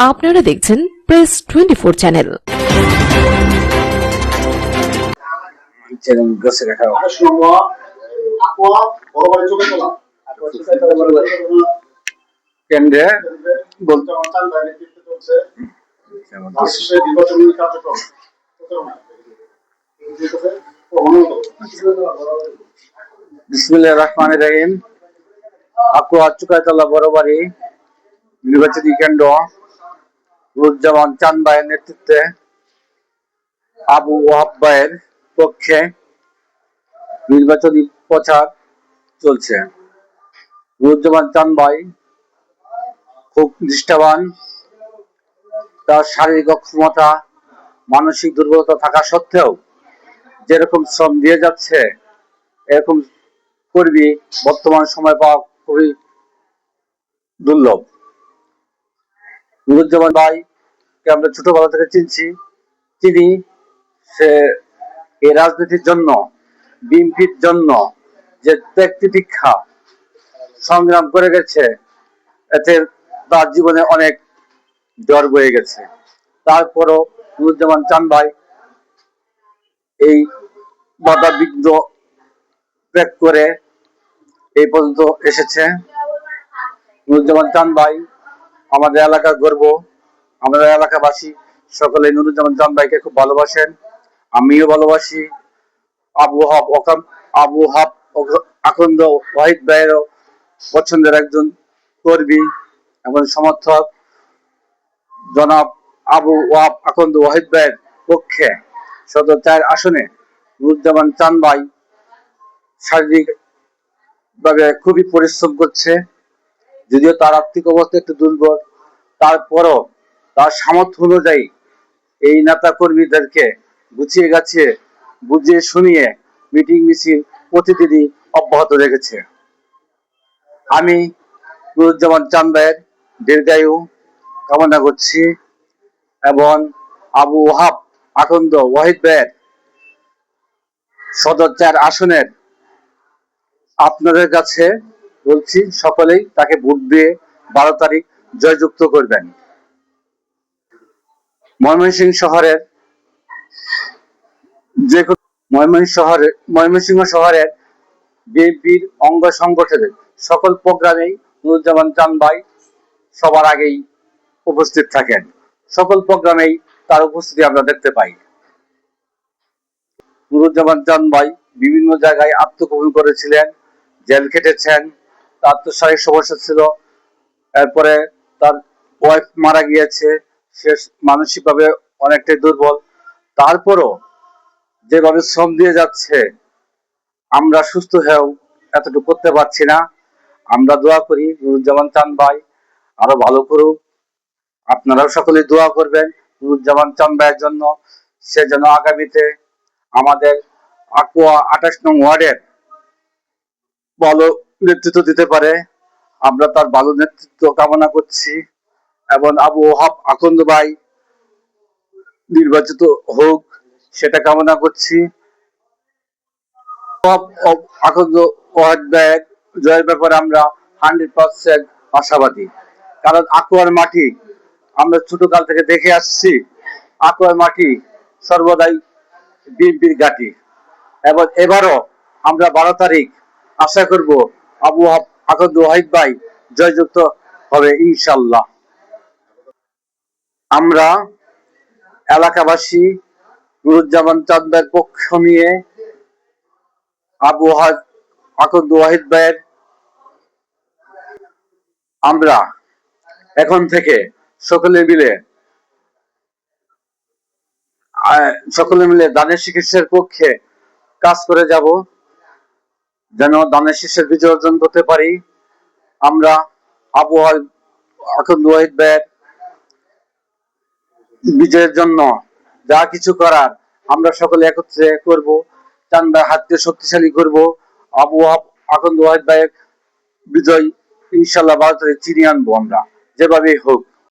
আপনারা দেখছেন press twenty four channel কেন্দ্রে বিসমিল্লাহ রহমান রহিম। নির্বাচনী কেন্দ্র। রুজ্জামান চাঁদ ভাইয়ের নেতৃত্বে আবু ওয়াহাব ভাইয়ের পক্ষে নির্বাচনী প্রচার চলছে। রুজ্জামান চান ভাই খুব নিষ্ঠাবান। তার শারীরিক অক্ষমতা, মানসিক দুর্বলতা থাকা সত্ত্বেও যেরকম শ্রম দিয়ে যাচ্ছে, এরকম কর্মী বর্তমান সময় পাওয়া খুবই দুর্লভ। নুরুজ্জামান ভাই, কে আমরা ছোটবেলা থেকে চিনছি, তিনি সে এই রাজনীতির জন্য, বিএনপির জন্য যে ত্যাগ তিতিক্ষা সংগ্রাম করে গেছে, এতে তার জীবনে অনেক জ্বর বয়ে গেছে। তারপরও নুরুজ্জামান চান ভাই, এই বাধা বিঘ্ন ত্যাগ করে এই পর্যন্ত এসেছে। নুরুজ্জামান চান ভাই আমাদের এলাকার গর্ব। আমাদের এলাকাবাসী সকলে নুরুজ্জামান চান ভাইকে খুব ভালোবাসেন। আমিও ভালোবাসি। আবু হাব ওকাম আবু হাব আকন্দ ওয়াহিদ ভাইয়েরও পছন্দের একজন কর্মী এবং সমর্থক। জনাব আবু ওয়াব আকন্দ ওয়াহিদ ভাইয়ের পক্ষে সদর চার আসনে নুরুজ্জামান চান ভাই শারীরিক ভাবে খুবই পরিশ্রম করছে। যদিও তার আর্থিক অবস্থা একটু দুর্বল, তারপরও তার সামর্থ্য অনুযায়ী এই নেতা কর্মীদেরকে গুছিয়ে গাছিয়ে, বুঝিয়ে শুনিয়ে মিটিং মিছিল প্রতিদিনই অব্যাহত রেখেছে। আমি নুরুজ্জামান চান ভাইয়ের দীর্ঘায়ু কামনা করছি এবং আবু ওহাব আকন্দ ওয়াহিদ ভাইয়ের সদর চার আসনের আপনাদের কাছে বলছি, সকলেই তাকে ভোট দিয়ে বারো তারিখ জয়যুক্ত করবেন। ময়মনসিংহ শহরের যে ময়মনসিংহ শহরে ময়মনসিংহ শহরের বিএনপির অঙ্গ সংগঠনের সকল প্রোগ্রামেই নুরুজ্জামান চান ভাই সবার আগেই উপস্থিত থাকেন। সকল প্রোগ্রামেই তার উপস্থিতি আমরা দেখতে পাই। নুরুজ্জামান চান ভাই বিভিন্ন জায়গায় আত্মগোপন করেছিলেন, জেল খেটেছেন তার তো শারীরিক সমস্যা ছিল। এরপরে তার ওয়াইফ মারা গিয়েছে। সে মানসিকভাবে অনেকটাই দুর্বল। তারপরও যেভাবে শ্রম দিয়ে যাচ্ছে, আমরা সুস্থ হয়েও এতটুকু করতে পারছি না। আমরা দোয়া করি, নুরুজ্জামান চান ভাই, আরও ভালো করুক। আপনারাও সকলে দোয়া করবেন নুরুজ্জামান চান ভাইয়ের জন্য। সে যেন আগামীতে আমাদের আকুয়া আঠাশ নং ওয়ার্ডের ভালো নেতৃত্ব দিতে পারে। আমরা তার ভালো নেতৃত্ব কামনা করছি এবং আবু ওহাব আকন্দ ভাই নির্বাচিত হোক সেটা কামনা করছি। জয়ের ব্যাপারে আমরা হান্ড্রেড পার্সেন্ট আশাবাদী। কারণ আকুয়ার মাটি আমরা ছোটকাল থেকে দেখে আসছি, আকুয়ার মাটি সর্বদাই বিএনপির ঘাঁটি। এবং এবারও আমরা বারো তারিখ আশা করব আবু আকন্দ ওয়াহিদ ভাই জয়যুক্ত হবে ইনশাল্লাহ আমরা এলাকাবাসী নুরুজ্জামান চাঁদের পক্ষ নিয়ে আবু হাজ আকন্দ ওয়াহিদ ভাইয়ের আমরা এখন থেকে সকলে মিলে সকলে মিলে দানের চিকিৎসার পক্ষে কাজ করে যাব। যেন দানের শীর্ষের বিজয় অর্জন করতে পারি। আমরা আবহাওয়া বিজয়ের জন্য যা কিছু করার আমরা সকলে একত্রে করব। চান্দা হাতকে শক্তিশালী করব। আবহাওয়া এখন ওয়াহিদ ভাইয়ের বিজয় ইনশাল্লাহ ভারতের চিনিয়ে আনব আমরা। যেভাবেই হোক।